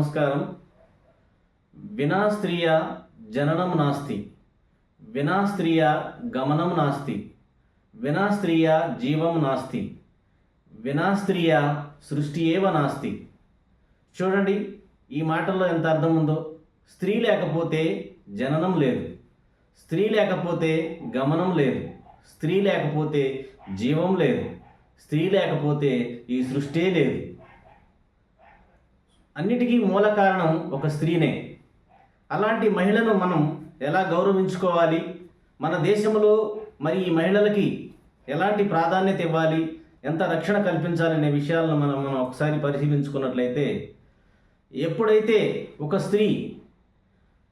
నమస్కారం. వినా స్త్రీయ జననం నాస్తి. వినా స్త్రీయ గమనం నాస్తి. వినా స్త్రీయ జీవం నాస్తి. వినా స్త్రీయ సృష్టి ఏవ నాస్తి. చూడండి ఈ మాటల్లో ఎంత అర్థం ఉందో. స్త్రీ లేకపోతే జననం లేదు. స్త్రీ లేకపోతే గమనం లేదు. స్త్రీ లేకపోతే జీవం లేదు. స్త్రీ లేకపోతే ఈ సృష్టి లేదు. అన్నిటికీ మూల కారణం ఒక స్త్రీనే. అలాంటి మహిళను మనం ఎలా గౌరవించుకోవాలి? మన దేశంలో మరి ఈ మహిళలకి ఎలాంటి ప్రాధాన్యత ఇవ్వాలి? ఎంత రక్షణ కల్పించాలనే విషయాలను మనం మనం ఒకసారి పరిశీలించుకున్నట్లయితే ఎప్పుడైతే ఒక స్త్రీ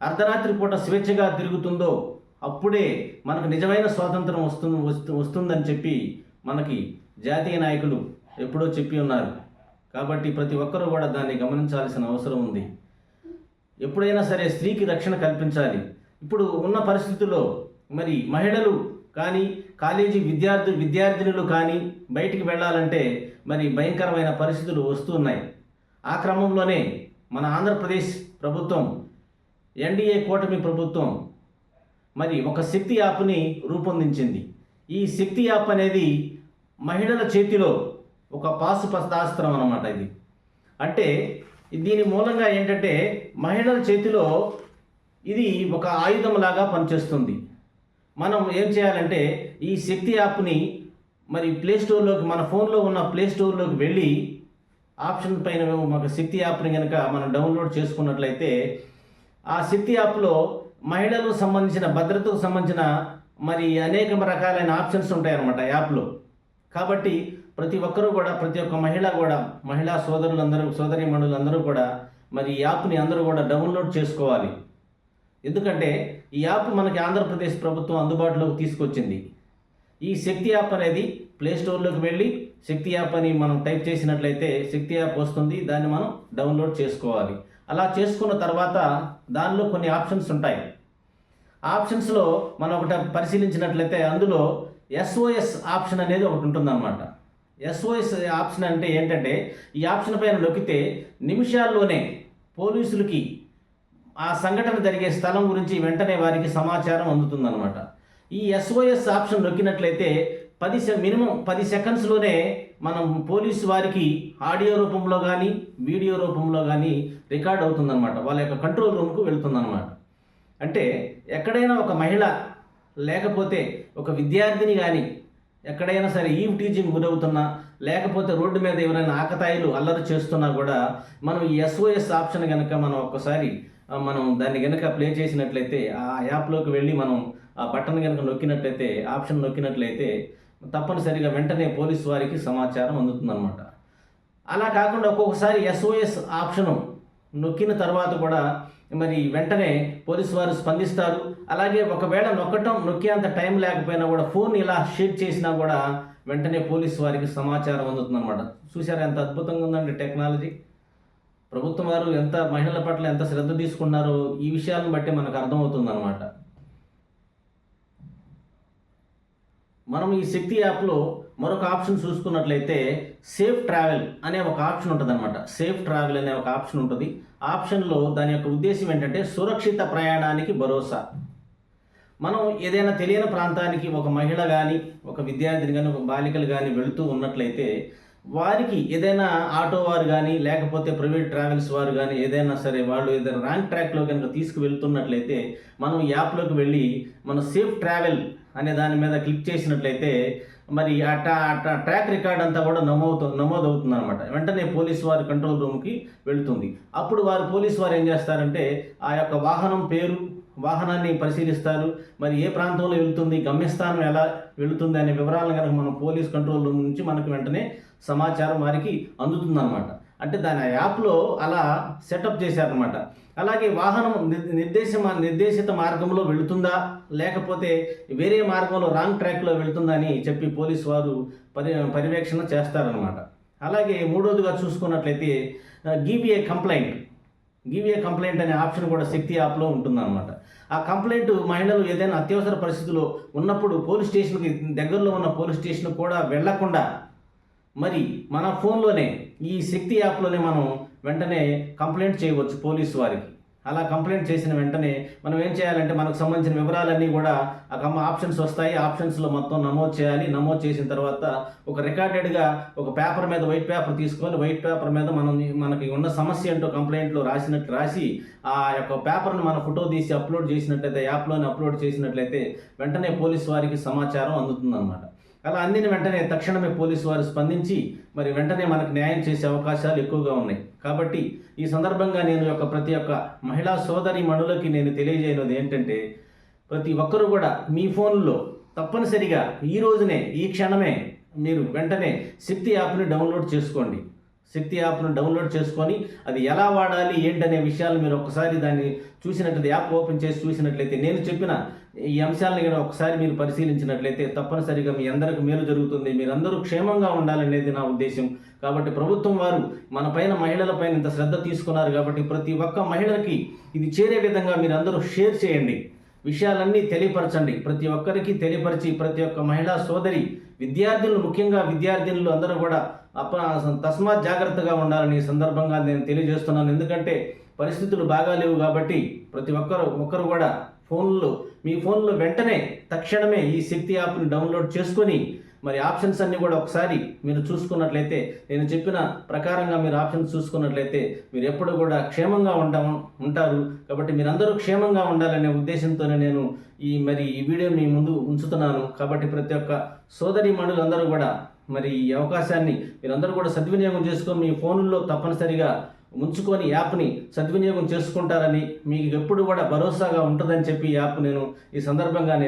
అర్ధరాత్రి పూట స్వేచ్ఛగా తిరుగుతుందో అప్పుడే మనకు నిజమైన స్వాతంత్రం వస్తుంది వస్తు వస్తుందని చెప్పి మనకి జాతీయ నాయకులు ఎప్పుడో చెప్పి ఉన్నారు. కాబట్టి ప్రతి ఒక్కరూ కూడా దాన్ని గమనించాల్సిన అవసరం ఉంది. ఎప్పుడైనా సరే స్త్రీకి రక్షణ కల్పించాలి. ఇప్పుడు ఉన్న పరిస్థితుల్లో మరి మహిళలు కానీ కాలేజీ విద్యార్థి విద్యార్థినులు కానీ బయటికి వెళ్ళాలంటే మరి భయంకరమైన పరిస్థితులు వస్తున్నాయి ఆ క్రమంలోనే మన ఆంధ్రప్రదేశ్ ప్రభుత్వం ఎన్డీఏ కూటమి ప్రభుత్వం మరి ఒక శక్తి యాప్ని రూపొందించింది. ఈ శక్తి యాప్ అనేది మహిళల చేతిలో ఒక పాశుపతాస్త్రం అనమాట ఇది. అంటే దీని మూలంగా ఏంటంటే మహిళల చేతిలో ఇది ఒక ఆయుధం లాగా పనిచేస్తుంది. మనం ఏం చేయాలంటే ఈ శక్తి యాప్ని మరి ప్లే స్టోర్లోకి మన ఫోన్లో ఉన్న ప్లే స్టోర్లోకి వెళ్ళి ఆప్షన్ పైన ఒక శక్తి యాప్ని కనుక మనం డౌన్లోడ్ చేసుకున్నట్లయితే ఆ శక్తి యాప్లో మహిళలకు సంబంధించిన భద్రతకు సంబంధించిన మరి అనేక రకాలైన ఆప్షన్స్ ఉంటాయన్నమాట యాప్లో. కాబట్టి ప్రతి ఒక్కరూ కూడా ప్రతి ఒక్క మహిళ కూడా మహిళా సోదరులందరూ సోదరి అందరూ కూడా మరి ఈ యాప్ని అందరూ కూడా డౌన్లోడ్ చేసుకోవాలి. ఎందుకంటే ఈ యాప్ మనకి ఆంధ్రప్రదేశ్ ప్రభుత్వం అందుబాటులోకి తీసుకొచ్చింది. ఈ శక్తి యాప్ అనేది ప్లే స్టోర్లోకి వెళ్ళి శక్తి యాప్ అని మనం టైప్ చేసినట్లయితే శక్తి యాప్ వస్తుంది దాన్ని మనం డౌన్లోడ్ చేసుకోవాలి. అలా చేసుకున్న తర్వాత దానిలో కొన్ని ఆప్షన్స్ ఉంటాయి. ఆప్షన్స్లో మనం ఒకటి పరిశీలించినట్లయితే అందులో ఎస్ఓఎస్ ఆప్షన్ అనేది ఒకటి ఉంటుందన్నమాట. ఎస్ఓఎస్ ఆప్షన్ అంటే ఏంటంటే ఈ ఆప్షన్ పైన నొక్కితే నిమిషాల్లోనే పోలీసులకి ఆ సంఘటన జరిగే స్థలం గురించి వెంటనే వారికి సమాచారం అందుతుందన్నమాట. ఈ ఎస్ఓఎస్ ఆప్షన్ నొక్కినట్లయితే పది సె మినిమం పది సెకండ్స్లోనే మనం పోలీసు వారికి ఆడియో రూపంలో కానీ వీడియో రూపంలో కానీ రికార్డ్ అవుతుందన్నమాట. వాళ్ళ యొక్క కంట్రోల్ రూమ్కు వెళుతుందన్నమాట. అంటే ఎక్కడైనా ఒక మహిళ లేకపోతే ఒక విద్యార్థిని కానీ ఎక్కడైనా సరే ఈవ్ టీచింగ్ గురవుతున్నా లేకపోతే రోడ్డు మీద ఎవరైనా ఆకతాయిలు అల్లరి చేస్తున్నా కూడా మనం ఈ ఎస్ఓఎస్ ఆప్షన్ కనుక మనం ఒక్కసారి మనం దాన్ని కనుక ప్లే చేసినట్లయితే ఆ యాప్లోకి వెళ్ళి మనం ఆ బటన్ కనుక నొక్కినట్లయితే ఆప్షన్ నొక్కినట్లయితే తప్పనిసరిగా వెంటనే పోలీసు వారికి సమాచారం అందుతుందన్నమాట. అలా కాకుండా ఒక్కొక్కసారి ఎస్ఓఎస్ ఆప్షను నొక్కిన తర్వాత కూడా మరి వెంటనే పోలీసు వారు స్పందిస్తారు. అలాగే ఒకవేళ నొక్కటం నొక్కేంత టైం లేకపోయినా కూడా ఫోన్ ఇలా షేక్ చేసినా కూడా వెంటనే పోలీసు వారికి సమాచారం అందుతుందన్నమాట. చూసారా ఎంత అద్భుతంగా ఉందండి టెక్నాలజీ. ప్రభుత్వం వారు ఎంత మహిళల పట్ల ఎంత శ్రద్ధ తీసుకున్నారో ఈ విషయాలను బట్టి మనకు అర్థమవుతుందన్నమాట. మనం ఈ శక్తి యాప్లో మరొక ఆప్షన్ చూసుకున్నట్లయితే సేఫ్ ట్రావెల్ అనే ఒక ఆప్షన్ ఉంటుంది అనమాట సేఫ్ ట్రావెల్ అనే ఒక ఆప్షన్ ఉంటుంది. ఆప్షన్లో దాని యొక్క ఉద్దేశం ఏంటంటే సురక్షిత ప్రయాణానికి భరోసా. మనం ఏదైనా తెలియని ప్రాంతానికి ఒక మహిళ కానీ ఒక విద్యార్థిని కానీ ఒక బాలికలు కానీ వెళుతూ ఉన్నట్లయితే వారికి ఏదైనా ఆటో వారు కానీ లేకపోతే ప్రైవేట్ ట్రావెల్స్ వారు కానీ ఏదైనా సరే వాళ్ళు ఏదైనా రాంగ్ ట్రాక్లో కనుక తీసుకువెళ్తున్నట్లయితే మనం యాప్లోకి వెళ్ళి మన సేఫ్ ట్రావెల్ అనే దాని మీద క్లిక్ చేసినట్లయితే మరి ఆ ట్రాక్ రికార్డ్ అంతా కూడా నమోదు నమోదవుతుంది అనమాట వెంటనే పోలీసు వారి కంట్రోల్ రూమ్కి వెళుతుంది. అప్పుడు వారు పోలీసు వారు ఏం చేస్తారంటే ఆ యొక్క వాహనం పేరు వాహనాన్ని పరిశీలిస్తారు. మరి ఏ ప్రాంతంలో వెళుతుంది గమ్యస్థానం ఎలా వెళుతుంది అనే వివరాలను కనుక మనం పోలీస్ కంట్రోల్ రూమ్ నుంచి మనకు వెంటనే సమాచారం వారికి అందుతుందన్నమాట. అంటే దాని యాప్లో అలా సెటప్ చేశారనమాట అలాగే వాహనం నిర్దేశ నిర్దేశిత మార్గంలో వెళుతుందా? లేకపోతే వేరే మార్గంలో రాంగ్ ట్రాక్లో వెళుతుందా అని చెప్పి పోలీసు వారు పరి పర్యవేక్షణ చేస్తారనమాట అలాగే మూడోదిగా చూసుకున్నట్లయితే give a complaint give a complaint అనే ఆప్షన్ కూడా శక్తి యాప్లో ఉంటుందన్నమాట. ఆ కంప్లైంట్ మహిళలు ఏదైనా అత్యవసర పరిస్థితిలో ఉన్నప్పుడు పోలీస్ స్టేషన్కి దగ్గరలో ఉన్న పోలీస్ స్టేషన్ కూడా వెళ్ళకుండా మరి మన ఫోన్లోనే ఈ శక్తి యాప్లోనే మనం వెంటనే కంప్లైంట్ చేయవచ్చు పోలీసు వారికి. అలా కంప్లైంట్ చేసిన వెంటనే మనం ఏం చేయాలంటే మనకు సంబంధించిన వివరాలన్నీ కూడా ఆ కమ్మ ఆప్షన్స్ వస్తాయి. ఆప్షన్స్లో మొత్తం నమోదు చేయాలి. నమోదు చేసిన తర్వాత ఒక రికార్డెడ్గా ఒక పేపర్ మీద వైట్ పేపర్ తీసుకొని వైట్ పేపర్ మీద మనం మనకి ఉన్న సమస్య ఏంటో కంప్లైంట్లో రాసినట్టు రాసి ఆ యొక్క పేపర్ను మన ఫోటో తీసి అప్లోడ్ చేసినట్లయితే యాప్లోని అప్లోడ్ చేసినట్లయితే వెంటనే పోలీసు వారికి సమాచారం అందుతుందన్నమాట. అలా అందిన వెంటనే తక్షణమే పోలీసు వారు స్పందించి మరి వెంటనే మనకు న్యాయం చేసే అవకాశాలు ఎక్కువగా ఉన్నాయి. కాబట్టి ఈ సందర్భంగా నేను యొక్క ప్రతి ఒక్క మహిళా సోదరి మణులకి నేను తెలియజేయనది ఏంటంటే ప్రతి ఒక్కరూ కూడా మీ ఫోన్లో తప్పనిసరిగా ఈ రోజునే ఈ క్షణమే మీరు వెంటనే శక్తి యాప్ని డౌన్లోడ్ చేసుకోండి. శక్తి యాప్ను డౌన్లోడ్ చేసుకొని అది ఎలా వాడాలి ఏంటనే విషయాలు మీరు ఒకసారి దాన్ని చూసినట్లయితే యాప్ ఓపెన్ చేసి చూసినట్లయితే నేను చెప్పిన ఈ అంశాలను కూడా ఒకసారి మీరు పరిశీలించినట్లయితే తప్పనిసరిగా మీ అందరికి మేలు జరుగుతుంది. మీరందరూ క్షేమంగా ఉండాలనేది నా ఉద్దేశం కాబట్టి ప్రభుత్వం వారు మన పైన మహిళల పైన ఇంత శ్రద్ధ తీసుకున్నారు కాబట్టి ప్రతి ఒక్క మహిళకి ఇది చేరే విధంగా మీరు అందరూ షేర్ చేయండి. విషయాలన్నీ తెలియపరచండి. ప్రతి ఒక్కరికి తెలియపరిచి ప్రతి ఒక్క మహిళా సోదరి విద్యార్థులు ముఖ్యంగా విద్యార్థినులు అందరూ కూడా అప్ప తస్మాత్ జాగ్రత్తగా ఉండాలని ఈ సందర్భంగా నేను తెలియజేస్తున్నాను. ఎందుకంటే పరిస్థితులు బాగా లేవు కాబట్టి ప్రతి ఒక్కరు ఒక్కరు కూడా ఫోన్లో మీ ఫోన్లో వెంటనే తక్షణమే ఈ శక్తి యాప్ని డౌన్లోడ్ చేసుకొని మరి ఆప్షన్స్ అన్నీ కూడా ఒకసారి మీరు చూసుకున్నట్లయితే నేను చెప్పిన ప్రకారంగా మీరు ఆప్షన్స్ చూసుకున్నట్లయితే మీరు ఎప్పుడు కూడా క్షేమంగా ఉంటాము ఉంటారు. కాబట్టి మీరందరూ క్షేమంగా ఉండాలనే ఉద్దేశంతోనే నేను ఈ మరి ఈ వీడియో మీ ముందు ఉంచుతున్నాను. కాబట్టి ప్రతి ఒక్క సోదరి మణులందరూ కూడా మరి ఈ అవకాశాన్ని మీరందరూ కూడా సద్వినియోగం చేసుకొని మీ ఫోన్లో తప్పనిసరిగా ఉంచుకొని యాప్ని సద్వినియోగం చేసుకుంటారని మీకు ఎప్పుడు కూడా భరోసాగా ఉంటుందని చెప్పి ఈ యాప్ నేను ఈ సందర్భంగా నేను